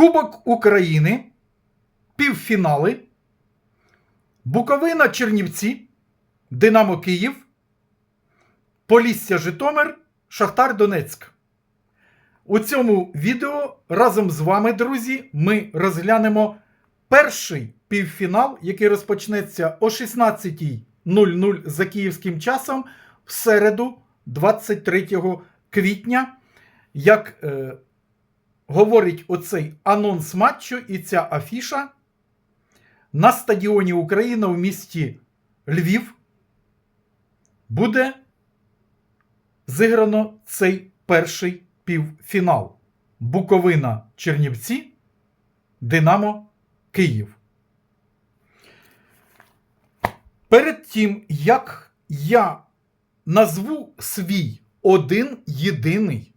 Кубок України, півфінали, Буковина Чернівці, Динамо Київ, Полісся Житомир, Шахтар Донецьк. У цьому відео разом з вами, друзі, ми розглянемо перший півфінал, який розпочнеться о 16.00 за київським часом в середу, 23 квітня. Як е, говорить оцей анонс матчу і ця афіша на стадіоні Україна в місті Львів буде зіграно цей перший півфінал. Буковина Чернівці, Динамо Київ. Перед тим, як я назву свій один єдиний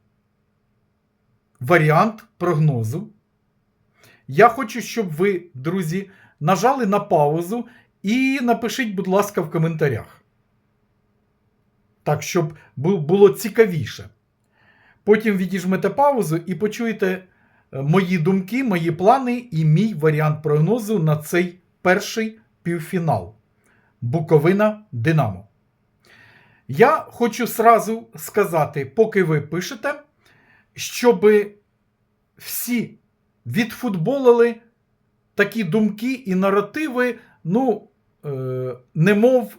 варіант прогнозу, я хочу, щоб ви, друзі, нажали на паузу і напишіть, будь ласка, в коментарях. Так, щоб було цікавіше. Потім відіжмете паузу і почуєте е, мої думки, мої плани і мій варіант прогнозу на цей перший півфінал. Буковина Динамо. Я хочу сразу сказати, поки ви пишете, щоб всі відфутболили такі думки і наративи, ну, е, немов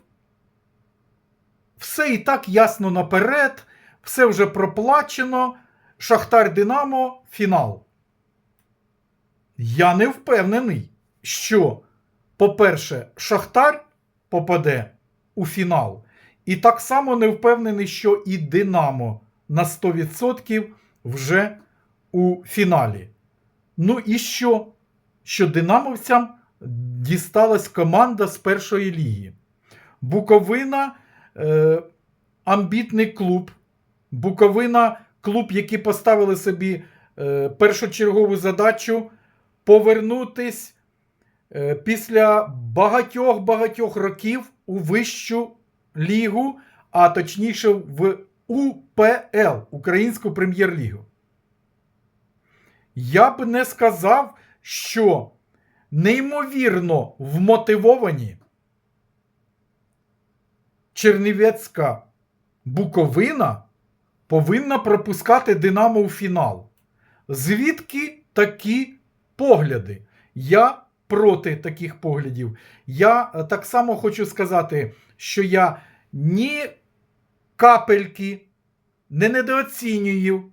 все і так ясно наперед, все вже проплачено. Шахтар Динамо фінал. Я не впевнений, що, по-перше, Шахтар попаде у фінал. І так само не впевнений, що і Динамо на 100% вже у фіналі. Ну і що? Що динамовцям дісталась команда з першої ліги. Буковина е, амбітний клуб. Буковина клуб, який поставили собі е, першочергову задачу повернутись е, після багатьох-багатьох років у вищу лігу, а точніше в УПЛ Українську прем'єр-лігу. Я б не сказав, що неймовірно вмотивовані Чернівецька Буковина повинна пропускати Динамо у фінал. Звідки такі погляди? Я проти таких поглядів. Я е, так само хочу сказати, що я ні капельки не недооцінюю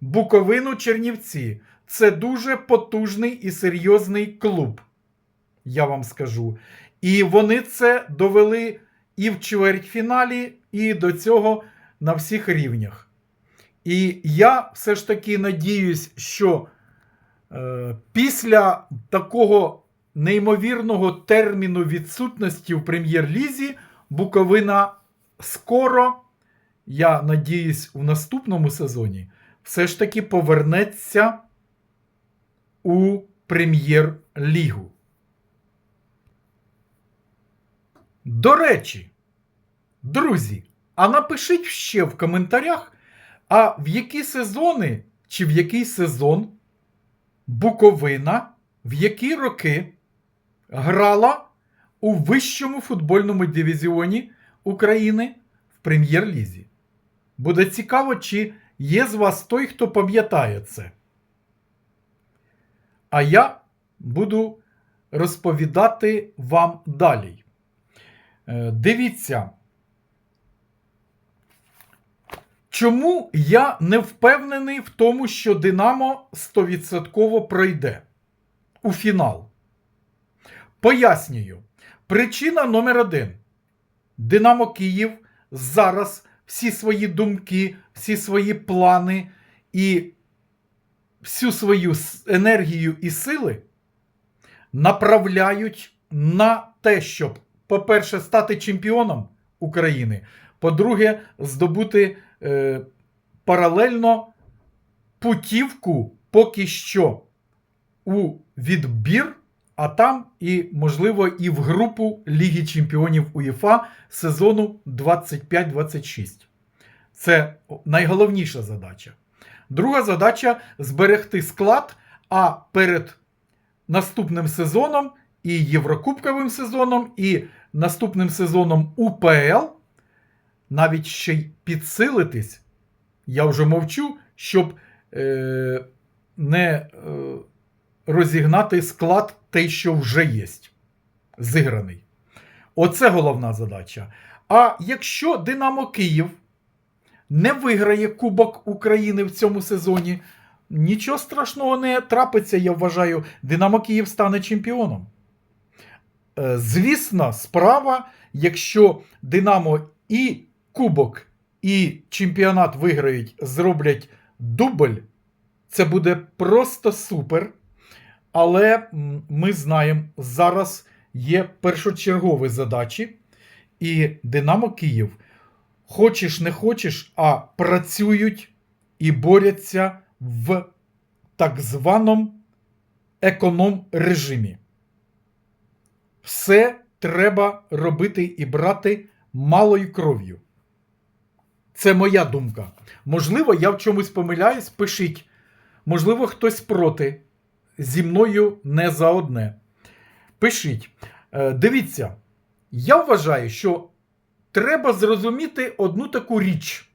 Буковину Чернівці. Це дуже потужний і серйозний клуб. Я вам скажу. І вони це довели і в чвертьфіналі, і до цього на всіх рівнях. І я все ж таки надіюсь, що е, після такого неймовірного терміну відсутності в прем'єр-лізі Буковина скоро, я надіюсь, у наступному сезоні все ж таки повернеться у прем'єр-лігу. До речі, друзі, а напишіть ще в коментарях, а в які сезони чи в який сезон Буковина в які роки грала у вищому футбольному дивізіоні України в прем'єр-лізі. Буде цікаво, чи є з вас той, хто пам'ятає це. А я буду розповідати вам далі. Е, Дивіться. Чому я не впевнений в тому, що Динамо 100% пройде у фінал? Пояснюю. Причина номер один. Динамо Київ зараз всі свої думки, всі свої плани і всю свою енергію і сили направляють на те, щоб, по-перше, стати чемпіоном України, по-друге, здобути е, паралельно путівку поки що у відбір, а там і, можливо, і в групу Ліги Чемпіонів УЄФА сезону 25-26. Це найголовніша задача. Друга задача зберегти склад, А перед наступним сезоном і Єврокубковим сезоном, і наступним сезоном УПЛ навіть ще й підсилитись. Я вже мовчу, щоб е, не е, розігнати склад той, що вже є, зіграний. Оце головна задача. А якщо Динамо Київ не виграє Кубок України в цьому сезоні, нічого страшного не трапиться, я вважаю, Динамо Київ стане чемпіоном. Е, Звісно, справа, якщо Динамо і Кубок, і чемпіонат виграють, зроблять дубль, це буде просто супер. Але ми знаємо, зараз є першочергові задачі, і Динамо Київ, хочеш не хочеш, а працюють і борються в так званому економ-режимі. Все треба робити і брати малою кров'ю. Це моя думка. Можливо, я в чомусь помиляюсь, пишіть. Можливо, хтось проти. Зі мною не за одне. Пишіть. Е, Дивіться, я вважаю, що треба зрозуміти одну таку річ.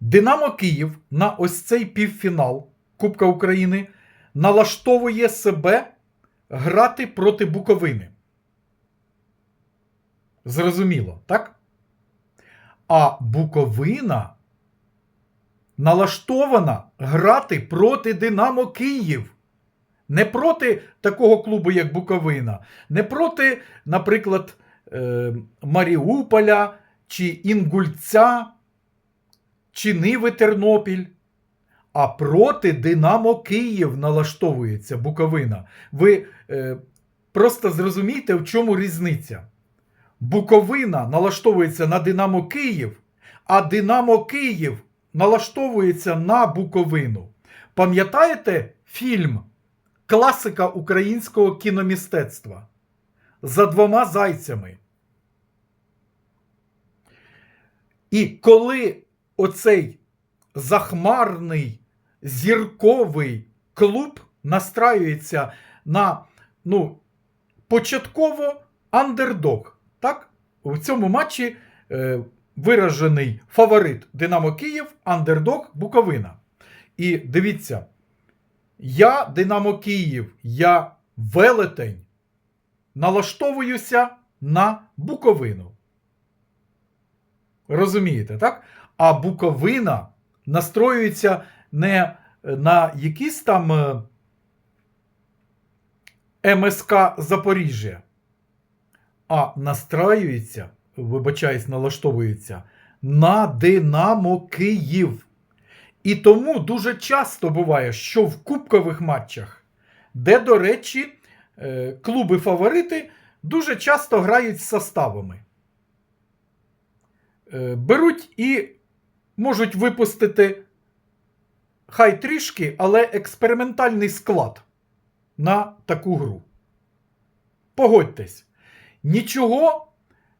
Динамо Київ на ось цей півфінал Кубка України налаштовує себе грати проти Буковини. Зрозуміло, так? А Буковина налаштована грати проти Динамо Київ. Не проти такого клубу, як Буковина, не проти, наприклад, е, Маріуполя чи Інгульця, чи Ниви Тернопіль, а проти Динамо Київ налаштовується Буковина. Ви е, просто зрозумійте, в чому різниця. Буковина налаштовується на Динамо Київ, а Динамо Київ налаштовується на Буковину. Пам'ятаєте фільм класика українського кіномістецтва за двома зайцями? І коли оцей захмарний зірковий клуб настраюється на ну, початково андердог. Так? У цьому матчі е, виражений фаворит Динамо Київ, андердог Буковина. І дивіться, я Динамо Київ, я велетень, налаштовуюся на Буковину. Розумієте, так? А Буковина настроюється не на якісь там е, МСК Запоріжжя, а настраюється, вибачаюсь, налаштовується на Динамо Київ. І тому дуже часто буває, що в кубкових матчах, де, до речі, е, клуби-фаворити дуже часто грають з составами. Е, Беруть і можуть випустити хай трішки, але експериментальний склад на таку гру. Погодьтесь, нічого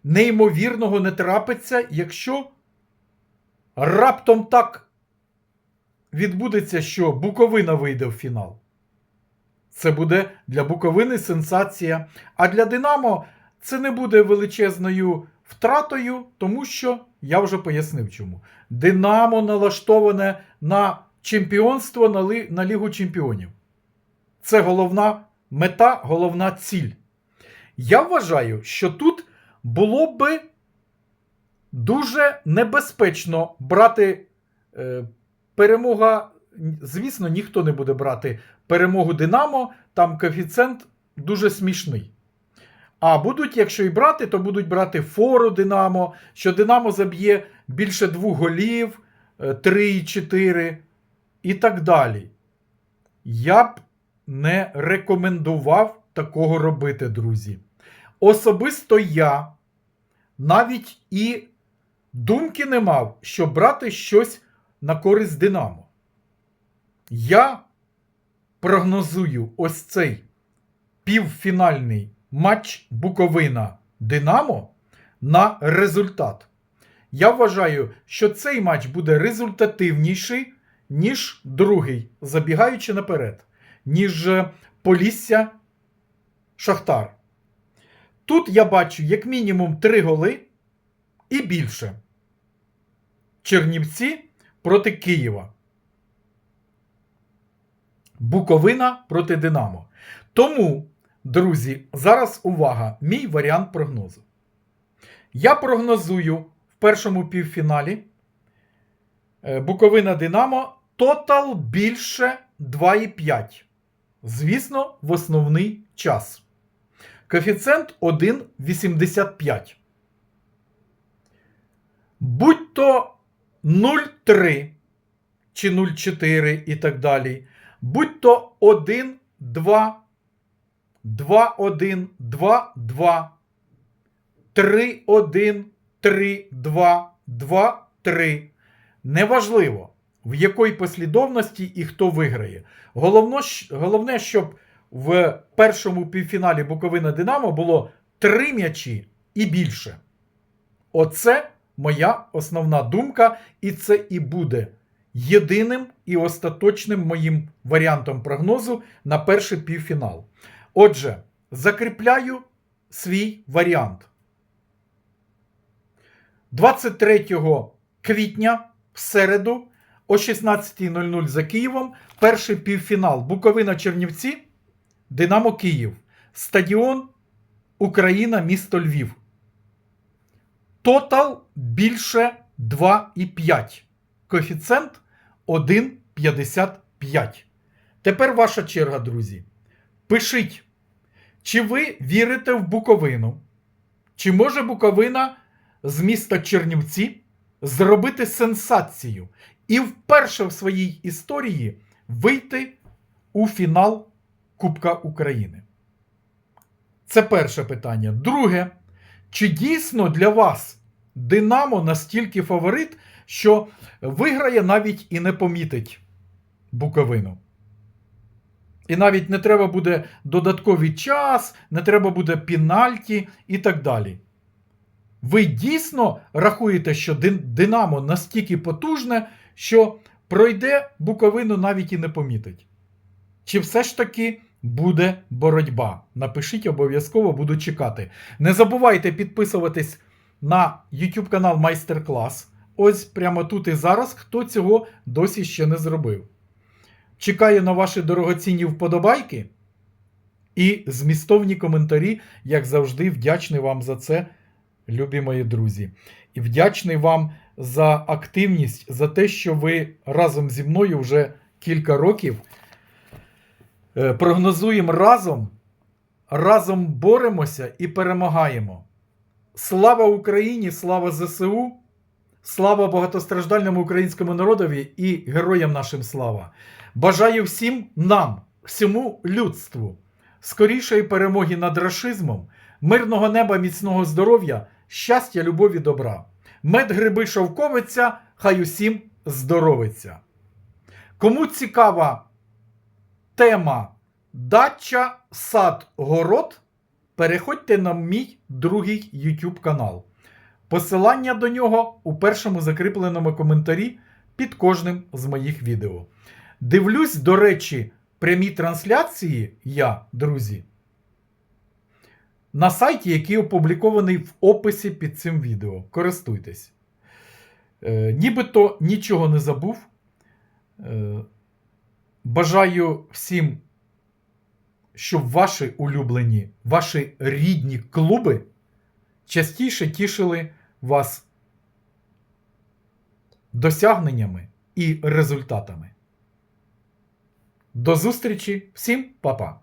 неймовірного не трапиться, якщо раптом так відбудеться, що Буковина вийде в фінал. Це буде для Буковини сенсація. А для Динамо це не буде величезною втратою, тому що я вже пояснив чому. Динамо налаштоване на чемпіонство на, ли, на Лігу Чемпіонів. Це головна мета, головна ціль. Я вважаю, що тут було би дуже небезпечно брати е, перемога. Звісно, ніхто не буде брати перемогу Динамо, там коефіцієнт дуже смішний. А будуть, якщо і брати, то будуть брати фору Динамо, що Динамо заб'є більше двох голів, 3-4 і так далі. Я б не рекомендував такого робити, друзі. Особисто я навіть і думки не мав, щоб брати щось на користь Динамо. Я прогнозую ось цей півфінальний матч Буковина Динамо на результат. Я вважаю, що цей матч буде результативніший, ніж другий, забігаючи наперед, ніж е, Полісся Шахтар. Тут я бачу як мінімум три голи і більше. Чернівці проти Києва. Буковина проти Динамо. Тому, друзі, зараз увага, мій варіант прогнозу. Я прогнозую в першому півфіналі е, Буковина Динамо тотал більше 2,5. Звісно, в основний час. Коефіцієнт 1,85. Будь то 0,3 чи 0,4 і так далі. Будь то 1, 2, 2, 1, 2, 2, 3, 1, 3, 2, 2, 3. Неважливо, в якій послідовності і хто виграє. Головно, головне, щоб в першому півфіналі Буковина Динамо було три м'ячі і більше. Оце моя основна думка, і це і буде єдиним і остаточним моїм варіантом прогнозу на перший півфінал. Отже, закріпляю свій варіант. 23 квітня в середу о 16.00 за Києвом перший півфінал Буковина Чернівці, Динамо Київ, стадіон Україна, місто Львів. Тотал більше 2,5. Коефіцієнт 1,55. Тепер ваша черга, друзі. Пишіть, чи ви вірите в Буковину? Чи може Буковина з міста Чернівці зробити сенсацію і вперше в своїй історії вийти у фінал Кубка України? Це перше питання. Друге, чи дійсно для вас Динамо настільки фаворит, що виграє навіть і не помітить Буковину? І навіть не треба буде додатковий час, не треба буде пінальті і так далі. Ви дійсно рахуєте, що Динамо настільки потужне, що пройде Буковину навіть і не помітить? Чи все ж таки буде боротьба? Напишіть обов'язково, буду чекати. Не забувайте підписуватись на YouTube канал Майстер Клас. Ось прямо тут і зараз, хто цього досі ще не зробив. Чекаю на ваші дорогоцінні вподобайки і змістовні коментарі, як завжди, вдячний вам за це, любі мої друзі. І вдячний вам за активність, за те, що ви разом зі мною вже кілька років прогнозуємо разом, разом боремося і перемагаємо. Слава Україні! Слава ЗСУ! Слава багатостраждальному українському народові і героям нашим слава! Бажаю всім нам, всьому людству, скорішої перемоги над рашизмом, мирного неба, міцного здоров'я, щастя, любові, добра. Мед гриби шовковиця, хай усім здоровиться. Кому цікава тема дача, сад, город, переходьте на мій другий YouTube канал. Посилання до нього у першому закріпленому коментарі під кожним з моїх відео. Дивлюсь, до речі, прямі трансляції я, друзі, на сайті, який опублікований в описі під цим відео. Користуйтесь. Е, нібито нічого не забув. Е, бажаю всім, щоб ваші улюблені, ваші рідні клуби частіше тішили вас досягненнями і результатами. До зустрічі, всім па-па!